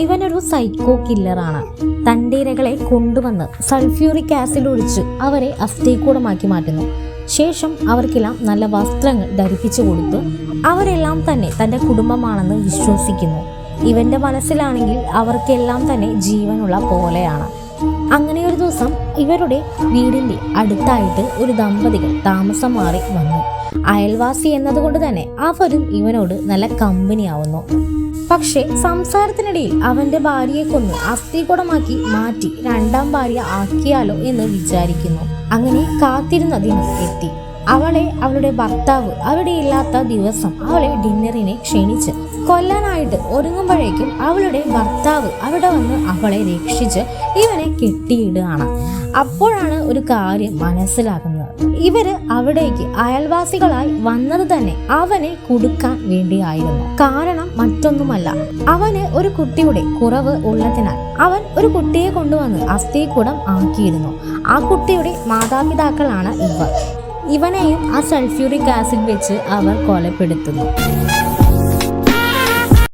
ഇവനൊരു സൈക്കോ കില്ലറാണ് തന്റെ ഇരകളെ കൊണ്ടുവന്ന് സൾഫ്യൂറിക് ആസിഡ് ഒഴിച്ച് അവരെ അസ്ഥികൂടമാക്കി മാറ്റുന്നു. ശേഷം അവർക്കെല്ലാം നല്ല വസ്ത്രങ്ങൾ ധരിപ്പിച്ചു കൊടുത്തു അവരെല്ലാം തന്നെ തന്റെ കുടുംബമാണെന്ന് വിശ്വസിക്കുന്നു. ഇവന്റെ മനസ്സിലാണെങ്കിൽ അവർക്കെല്ലാം തന്നെ ജീവനുള്ള പോലെയാണ്. അങ്ങനെ ഒരു ദിവസം ഇവരുടെ വീടിന്റെ അടുത്തായിട്ട് ഒരു ദമ്പതികൾ താമസം മാറി വന്നു. അയൽവാസി എന്നതുകൊണ്ട് തന്നെ അവരും ഇവനോട് നല്ല കമ്പനിയാവുന്നു പക്ഷേ സംസാരത്തിനിടയിൽ അവന്റെ ഭാര്യയെ കൊന്ന് അസ്ഥികുടമാക്കി മാറ്റി രണ്ടാം ഭാര്യ ആക്കിയാലോ എന്ന് വിചാരിക്കുന്നു. അങ്ങനെ കാത്തിരുന്ന ദിനം എത്തി. അവളെ അവളുടെ ഭർത്താവ് അവിടെ ഇല്ലാത്ത ദിവസം അവളെ ഡിന്നറിനെ ക്ഷണിച്ച് കൊല്ലാനായിട്ട് ഒരുങ്ങുമ്പോഴേക്കും അവളുടെ ഭർത്താവ് അവിടെ വന്ന് അവളെ രക്ഷിച്ച് ഇവനെ കെട്ടിയിടുകയാണ്. അപ്പോഴാണ് ഒരു കാര്യം മനസ്സിലാകുന്നത്. ഇവർ അവിടേക്ക് അയൽവാസികളായി വന്നത് തന്നെ അവനെ കൊടുക്കാൻ വേണ്ടിയായിരുന്നു. കാരണം മറ്റൊന്നുമല്ല അവന് ഒരു കുട്ടിയുടെ കുറവ് ഉള്ളതിനാൽ അവൻ ഒരു കുട്ടിയെ കൊണ്ടുവന്ന് അസ്ഥികൂടം ആക്കിയിരുന്നു. ആ കുട്ടിയുടെ മാതാപിതാക്കളാണ് ഇവർ. ഇവനെയും ആ സൾഫ്യൂറിക് ആസിഡ് വെച്ച് അവർ കൊലപ്പെടുത്തുന്നു.